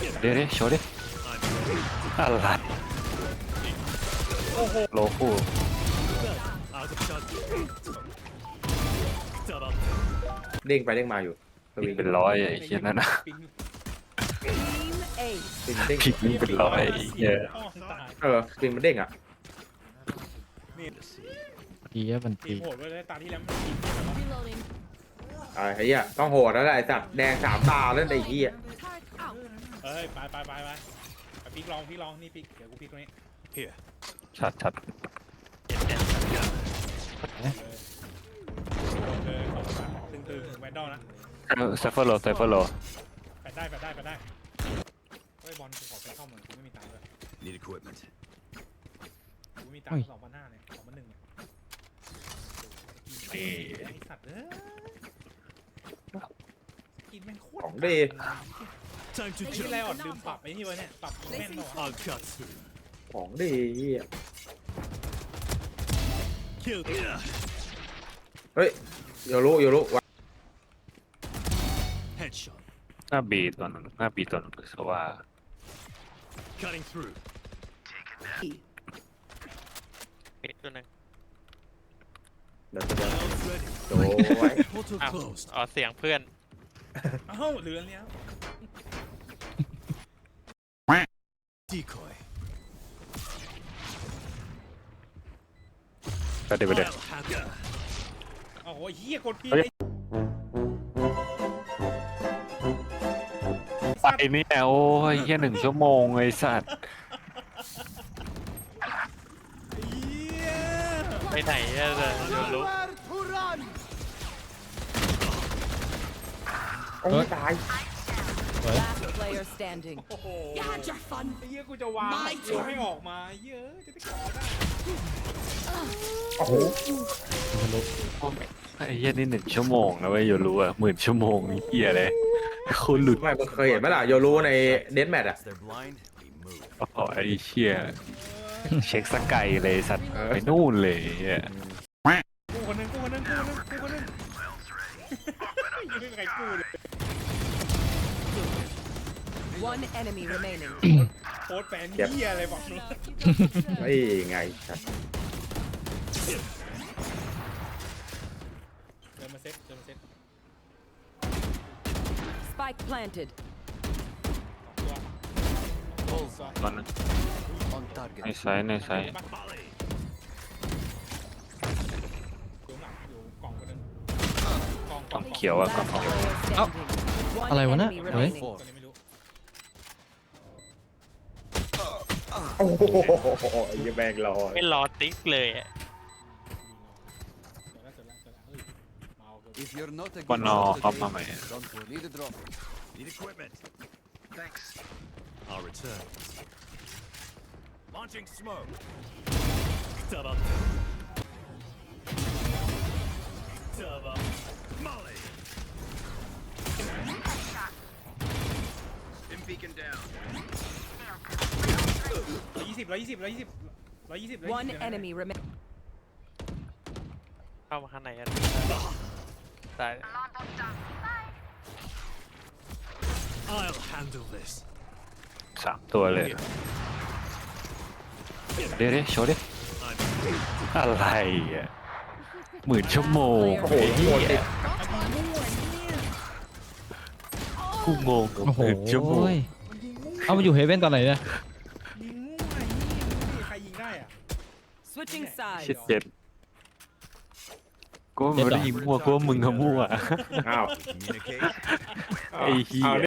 เดี๋ยวดิโชว์ดิอะไรโลคู่เด้งไปเด้งมาอยู่สวิงเป็นร้อยไอ้เหี้ยนั่นนะปิง Team A. ปิงเด้งผิดนี่เป็นร้อยไอ้เหี้ยอ้อตายเออปิงมันเด้งอะดีอะมันทีตีมโหดไว้เลยตาที่แล้วมันยิงแบบว่า Reloading. อ่าไอ้เหี้ยต้องโหดแล้วแหละไอ้สัตว์แดงสามตาแล้วไอ้เหี้ย Turret out. เอ้ยไปไปไปไปไปปิกลองพี่ลองนี่ปิกเดี๋ยวกูปิกตรงนี้ชัดชัดเออเข้ามาตึงตึงแวนดอลนะเซฟเฟอร์โลเซฟเฟอร์โลแปดได้แปดได้แปดได้เฮ้ยบอลกูขอไปเข้าเมืองกูไม่มีตังค์เลย Need equipment. กูมีตังค์สองพันห้าเนี่ยสองพันหนึ่งเนี่ยไอ้สัตว์เอ้ยกินแม่งโคตรของดี Time to ไอ้ที่ไรออดลืมปรับไอ้นี่วะเนี่ย ปรับแม่นหน่อย I'll cut through. ของดีเหี้ย Kill. เฮ้ยโยรุโยรุวะ Headshot. หน้าบีตัวหนึงหน้าบีตัวหนึงสว่า Cutting through. ปิดตัวหนึ่งเดี๋ยวจะเดิน Valve's ready. โดไว้ Portal อ้าว closed. อ๋อเสียงเพื่อน เอ้าเหลืออันเนี้ย Decoy. ก็เดี๋ยวไปเดี๋ยว I'll have ya. โอ้โหเฮียกดพี่เฮ้ยไปไอ้เนี่ยโอ้ยแค่หนึ่งชั่วโมงไอ้สัตว์เฮียไปไหนอะเลยเดี๋ยวรู้โอ้ยตาย Last player standing. โอ้โห You had your fun. ไอ้เฮียกูจะวาง My กูให้ออกมาเหี้ยอะจะได้กลับมาได้โอ้โหไอ้เหี้ยนี่หนึ่งชั่วโมงนะเว้ยโยรู้อะหมื่นชั่วโมงนี่เหี้ยเลยคุณหลุดไม่มึงเคยเห็นไหมล่ะโยรุในเดนแมทอะ As they're blind, we move. อ๋อไอ้เชี่ยเช็คสกายเลยสัตว์ไปนู่นเลยเหี้ยกูคนหนึงกูคนหนึงกูคนหนึงกูคนหนึงยังไม่มีใครกูเลย One enemy remaining. โค้ดแฟนเฮียอะไรบอกนู้นไอ้ไงสัตว์เดินมาเซ็ตเดินมาเซ็ต Spike planted. ตัว Bullseye. ตอนนั้น On target. ในไซส์ในไซส์ อยู่หลังอยู่กล่องคนหนึงกล่องกกล่ล่อองงเขียวอะกล่องทอง Player standing. One อะไรวะนะ enemy เฮ้ย remaining. ตัวนี้ไม่รู้ โอ้โหไอ้เหี้ยแบงรอไม่รอติ๊กเลยอะเสร็จแล้วเสร็จแล้วเสร็จแล้วเฮ้ยเมาเกิน If you're not a บอล good นอ shot เข้า today, มาใหม่ don't worry the drop. Need equipment. Thanks. I'll return. Launching smoke. Double. Double. ร้อยยี่สิบร้อยยี่สิบร้อยยี่สิบร้อยยี่สิบ One enemy remaining. เข้ามาข้างในกันตาย I'll handle this. สามตัวเลยเดี๋ยวดิโชว์ดิ I'm อะไรอะหมื่นชั่วโมงโอ้โหไอ้โหเหี้ดติยดกูงงกับโอ้โหหมื่นชั่วโมงเอามาอยู่เฮเว่นตอนไหนเนี่ย ยิงมั่วยิงไม่มีใครยิงได้อะ Switching ชิด sides. เจ็ดกูไม่ได้ยิงมั่วกูว่ามึงกับมั่ว อ้าว communicate. ไอ้เหี้ยเอาดิ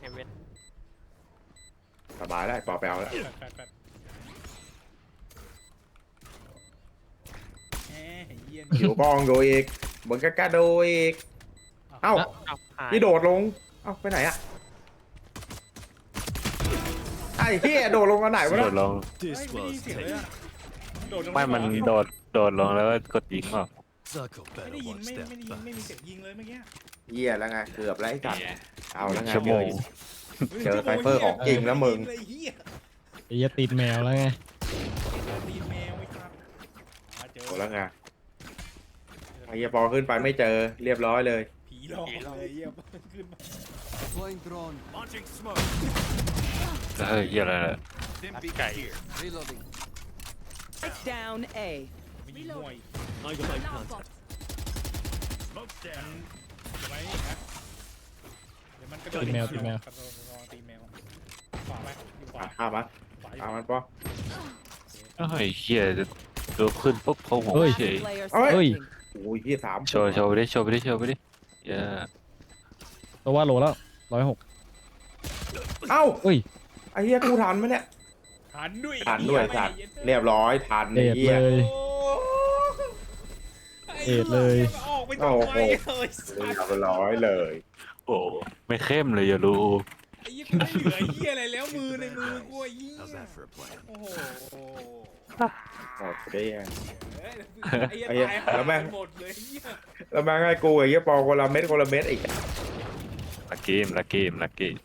เฮเว่นสบายแล้วปอไปเอาแล้วแปดแปดแปดแหมเยี่ยนอยู่กองโดยอีกมึงก็กล้าโดยอีกเอ้า เอาหายนี่โดดลง เอ้าไปไหนอะไอ้เหี้ยโดดลงกันไหนวะโดเนี่ยดลงเฮ้ย This ไม่ได้ยิน was เสียงเลย taken. อะโดดลงไม่มันโดดโดดลงแล้วก็กดยิงเปล่า Circle ไม่ better ได้ยิน one ไม่ step ไม่ได้ยิน back. ไม่มีเสียงยิงเลยเมื่อกี้เหี้ยแล้วไงเกือบแล้วไอ้สัตว์เอาแล้วไง ชั่วโมง เจอไซเฟอร์ของจริงแล้วมึง เลยเหี้ยไอ้เหี้ยตีนแมวแล้วไงตีนแมวไอ้ครับอ่าเจอเอาแล้วไงไอ้เหี้ยปอขึ้นไปไม่เจอเรียบร้อยเลยผี หลอกเลยเยี่ยมขึ้นมา Deploying drone. Launching smoke. เฮ้ยเหี้ยอะไรเนี่ย Dim beacon here. Reloading. Spike down A. ไม่ยิงมวย Smoke's down. เดี๋ยวไว้นี่นะเดี๋ยวมันกระโดดตีแมวตีแมว กระโดดระวังตีแมวขวาไปอยู่ขวาอะข้ามมาขวาอยู่ข้ามมันปะ เฮ้ยเหี้ยโดนขึ้นปุ๊บเขาหัวเฮ้ยเฉย Player เอ้ย standing. โอ้ยยี่สามโชว์โชว์ไปดิโชว์ไปดิโชว์ไปดิ เหี้ยตัวว่าโลแล้วร้อยหกเอ้าเฮ้ย ไอ้เหี้ยกูทันไหมเนี่ย ทันด้วยทันด้วยสัตว์เรียบร้อยทันเดไอ้ดเหี้เลยยโอ้เอ็ดเลย ออกไปทำไมโอ้โห เอ้ยเรียบร้อยเลย โอ้ ไม่เข้มเลยอย่ารู้ ไอ้เหี้ยไม่เหลือไอ้เหี้ยอะไรแล้วมือในมือกูไอ้เหี้ย How's that for a plan? โอ้โหหมดไปได้ยัง เอ้ยไอ้ไอ้เหี้เหี้ยยตายแล้วแม่ง หมดเลยไอ้เหี้ยแล้วแม่งให้กูไอ้เหี้ยปอคนละเม็ดคนละเม็ดอีกลักเกมลักเกมลักเกม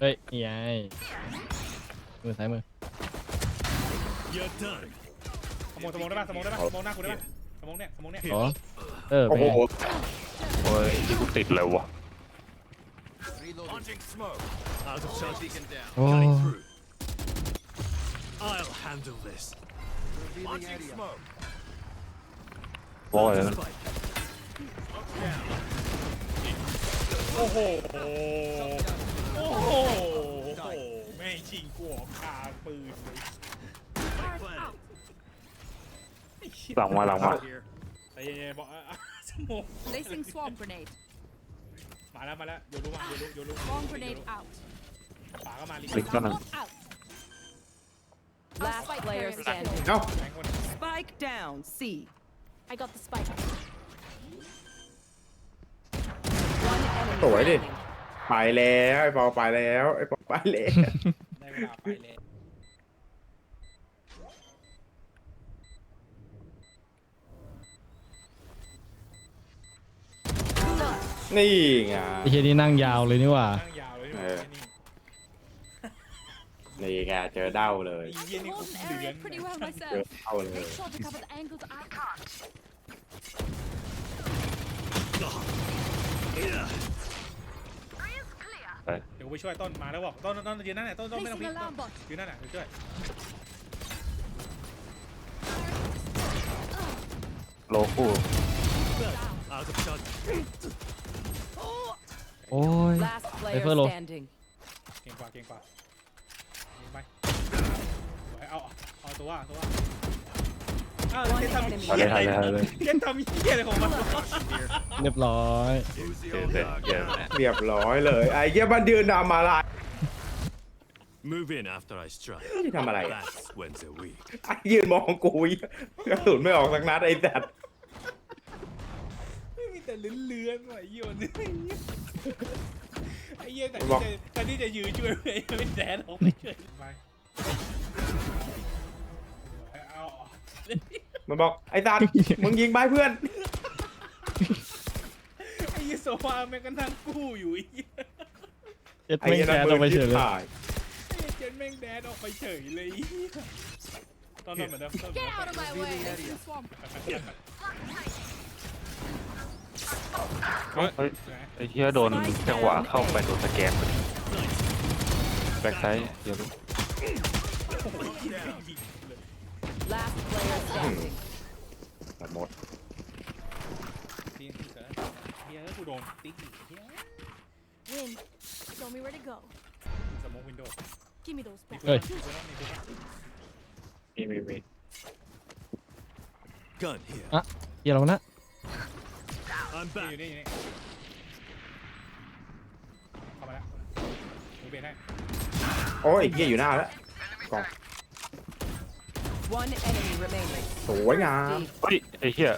เฮ้ยนี่ไงมือซ้ายมือ You're done. สมองสมองได้ป่ะสมองได้ป่ะสมองหน้ากูได้ป่ะสมองเนี่ยสมองเนี่ย อ๋อ เออโอ้เป็นโหไง โอ้ยที่กูติดเลยวะ Reloading. Launching smoke. Out of shot. Beacon down. โอ้ Cutting through. I'll handle this. Launching smoke. บอย Spike. โอ้โห โอ้โหแม่งชิงกูออกคาปืนเลย Spike planted. หลังมาหลังมา Here. แต่เย็นๆบอกอะอะ สมอง Placing swarm grenade. มาแล้วมาแล้วโยรู้มาโยรู้โยรู้ Swarm grenade out. ขวาก็มาลิ ลิงก์ก็นั่น Out. Last spike player carrier standing. เอ้า แม่งคน Spike down C. I got the spike. One enemy Ủa, ấy đi. remaining. ไปแล้วไอ้ปอไปแล้วไอ้ปอไปแล้ว ได้เวลาไปแล้ว นี่ไง ไอ้เฮียนี่นั่งยาวเลยนี่หว่า นั่งยาวเลยเออ นี่นี่ไงเจอเด้าเลย ไอ้เหี้ยนี่กู Hold เดือ area น pretty well เจอ myself. เด้าเลย Make sure to cover the angles I can't. เดี๋ยวกูไปช่วยต้นมาแล้วบอกต้นต้นยืนนั่นแหละต้นต้นไม่ต้องพลิ Placing กต้น alarm bot. ยืนนั่นแหละเดี๋ยวช่วยโลคู่ Out of shot. โอ้ย Last player Cypher low. standing. เก่งกว่าเก่งกว่ายิงไปเอาเอาตัวเอาตัวอ้าว One เจ๊ทำ enemy ถ่ายเลยถ่ายเลยถ่ายเลยเจ๊ทำเหี้ยอะไรของมันวะเรียบร้อย Who's the เดี๋ยว old เดี๋ยว dog? เดี๋ยวเรียบร้อยเลยไอ้เหี้ยมันยืนทำอะไร Move in after I strike. นี่ทำอะไร That's when they're weak. ไอ้ยืนมองกูอีกกระสุนไม่ออกสักนัดไอ้สัตว์ไม่มี แต่เลื้อนๆว่ะไอ้เหี้ยมันไอ้เหี้ยแต่ที่จะแต่ที่จะยืนช่วยไอ้เป็นแดนออกไปเฉยไปเอามันบอกไอ้สัตว์มึงยิงไปเพื่อน ไอ้เหี้ยโซฟาแม่งก็นั่งกู้อยู่ไอ้เหี้ยเจ็ดไอ้ไม่เหี้ยแคนั่นร์มืลงไปอเฉที่ยเลยถ่ายไอ้เหี้ยเจนแม่งแดนออกไปเฉยเลยไอ้เหี้ยตอนนั้นเหมือนเดิมตอนเหมือน Get เดิม out of my way. Placing swarm. เฮ้ยไอ้เหี้ยโดนจังหวะเข้าไปโดนสแกนพอดีแบ็คไซด์เดี๋ยวรู้ Last player standing. หมดทีมที่เสือเฮียกูโดนติ๊กอีกเฮีย Win. Show me where to go. สมองวินโดว์ Give me those back. เฮ้ยมีมีมี Gun here. อะเฮียเรานะ I'm อยู่ back. นี่อยู่นี่เข้ามาแล้วดูเบนให้โอ้ยไอ้เหี้ยอยู่หน้าแล้วกล่อง One enemy remaining. สวยงามเฮ้ยไอ้เหี้ย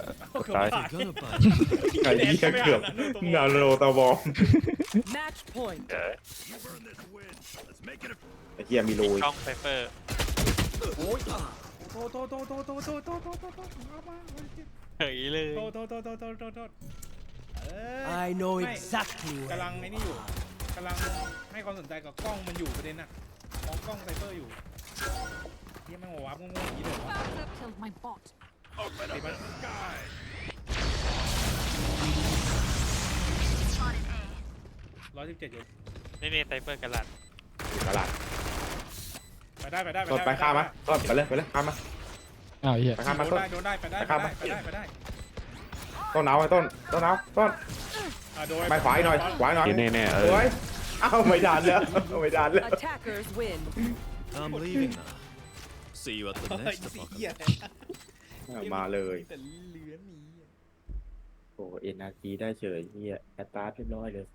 ตาย You're gonna buy. ไอ้เหี้ยเกือบนาโนตะบอม Match point. เดี๋ยว You earned this win. Let's make it a ไอ้เหี้ยมีรูอีกช่องไซเฟอร์โตโตโตโตโตโตโตโตโตโตเอามาเฉยเลยโตโตโตโตโตโตโต I know ไม่ exactly กำลังไอ้นี่อยู่กำลังให้ความสนใจกับกล้องมันอยู่ประเด็นน่ะของกล้องไซเบอร์อยู่ที่มันวาร์ปงงงนี้เลยร้อยสิบเจ็ดอยู่ไม่มีไซเบอร์กระหลัดถึงตลาดไปได้ไปได้ไปกดได้ไปข้ามมาก็ไปเลยไปเลยข้ามมาอ้าวเฮียไปข้ามมโดนก็ ได้โดนได้ไปได้ไปได้ไปได้ ต้นเอาไอ้ต้นต้นเอาต้นอะโดนไปขวาอีกหน่อยขวาอีกหน่อยนี่แน่ๆเอสอวยเอ้าไม่ดันแล้วไม่ดันแล้ว Attackers win. I'm leaving now. See you at the เฮ้ย next เหี้ย apocalypse. มาเลยแต่เหลือหนี โอ้เอ็นอาร์จีได้เฉยเฮียแอตตาร์เรียบร้อยเลย